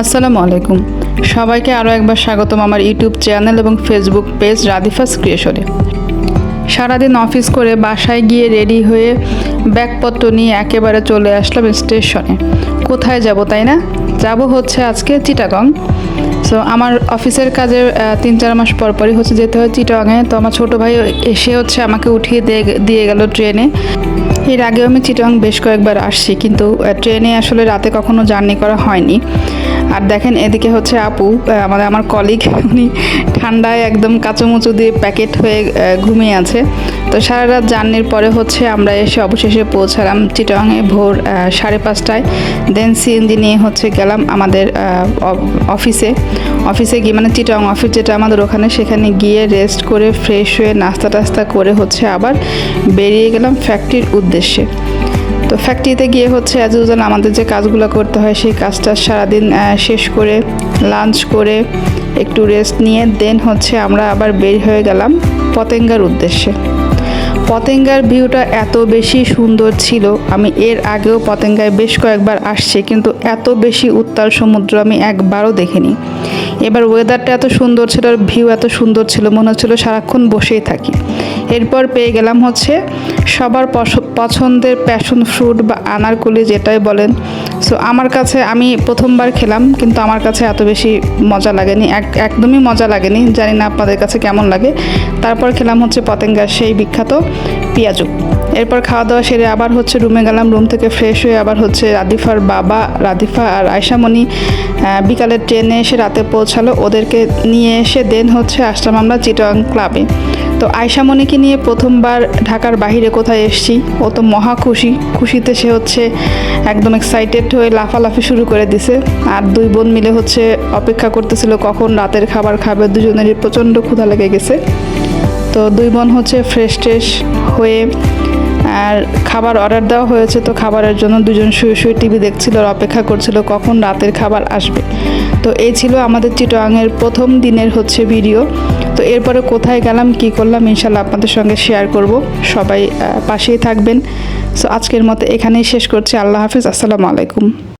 আসসালামু আলাইকুম। সবাইকে আরও একবার স্বাগতম আমার ইউটিউব চ্যানেল এবং ফেসবুক পেজ রাদিফাস ক্রিয়েশনে। সারাদিন অফিস করে বাসায় গিয়ে রেডি হয়ে ব্যাগপত্র নিয়ে একেবারে চলে আসলাম স্টেশনে। কোথায় যাব, তাই না? যাব হচ্ছে আজকে চিটাগং। সো আমার অফিসের কাজে তিন চার মাস পর পরই হচ্ছে যেতে হয় চিটাগংয়ে তো আমার ছোটো ভাই এসে হচ্ছে আমাকে উঠিয়ে দিয়ে দিয়ে গেল ট্রেনে। এর আগেও আমি চিটাং বেশ কয়েকবার আসছি, কিন্তু ট্রেনে আসলে রাতে কখনো জার্নি করা হয়নি। আর দেখেন এদিকে হচ্ছে আপু আমাদের আমার কলিগ উনি ঠান্ডায় একদম কাঁচুমুচু দিয়ে প্যাকেট হয়ে ঘুমিয়ে আছে। তো সারা রাত জার্নির পরে হচ্ছে আমরা এসে অবশেষে পৌঁছালাম চিটাংয়ে ভোর সাড়ে পাঁচটায়। দেন সিএনজি নিয়ে হচ্ছে গেলাম আমাদের অফিসে। অফিসে গিয়ে মানে চিটাং অফিস যেটা আমাদের ওখানে, সেখানে গিয়ে রেস্ট করে ফ্রেশ হয়ে নাস্তা টাস্তা করে হচ্ছে আবার বেরিয়ে গেলাম ফ্যাক্টরির উদ্দেশ্যে। তো ফ্যাক্টরিতে গিয়ে হচ্ছে অ্যাজ ইউজাল আমাদের যে কাজগুলো করতে হয়, সেই কাজটা সারাদিন শেষ করে লাঞ্চ করে একটু রেস্ট নিয়ে দেন হচ্ছে আমরা আবার বের হয়ে গেলাম পতেঙ্গার উদ্দেশ্যে। পতেঙ্গার ভিউটা এত বেশি সুন্দর ছিল, আমি এর আগেও পতেঙ্গায় বেশ কয়েকবার আসছি, কিন্তু এত বেশি উত্তাল সমুদ্র আমি একবারও দেখিনি। এবার ওয়েদারটা এত সুন্দর ছিল আর ভিউ এত সুন্দর ছিল, মনে হচ্ছিল সারাক্ষণ বসেই থাকি। এরপর পেয়ে গেলাম হচ্ছে সবার পছ- পছন্দের প্যাশন ফ্রুট বা আনারকুলি যেটাই বলেন। সো আমার কাছে আমি প্রথমবার খেলাম, কিন্তু আমার কাছে এত বেশি মজা লাগেনি, এক একদমই মজা লাগেনি। জানি না আপনাদের কাছে কেমন লাগে। তারপর খেলাম হচ্ছে পতেঙ্গার সেই বিখ্যাত পেঁয়াজু। এরপর খাওয়া দাওয়া সেরে আবার হচ্ছে রুমে গেলাম রুম থেকে ফ্রেশ হয়ে আবার হচ্ছে রাদিফার বাবা রাদিফা আর আয়সামণি বিকালের ট্রেনে এসে রাতে পৌঁছালো। ওদেরকে নিয়ে এসে দেন হচ্ছে আসলাম আমরা চিটং ক্লাবে। তো আয়সামণিকে নিয়ে প্রথমবার ঢাকার বাইরে কোথায় এসছি, ও তো মহা খুশি। খুশিতে সে হচ্ছে একদম এক্সাইটেড হয়ে লাফালাফি শুরু করে দিছে। আর দুই বোন মিলে হচ্ছে অপেক্ষা করতেছিল কখন রাতের খাবার খাবে, দুজনেরই প্রচণ্ড ক্ষুধা লেগে গেছে। তো দুই বোন হচ্ছে ফ্রেশ ট্রেশ হয়ে আর খাবার অর্ডার দেওয়া হয়েছে, তো খাবারের জন্য দুজন শুয়ে শুয়ে টিভি দেখছিল আর অপেক্ষা করছিল কখন রাতের খাবার আসবে। তো এই ছিল আমাদের চিটোয়াংয়ের প্রথম দিনের হচ্ছে ভিডিও তো এরপরে কোথায় গেলাম, কি করলাম ইনশাল্লাহ আপনাদের সঙ্গে শেয়ার করব। সবাই পাশেই থাকবেন। সো আজকের মতো এখানেই শেষ করছি। আল্লাহ হাফিজ, আসসালামু আলাইকুম।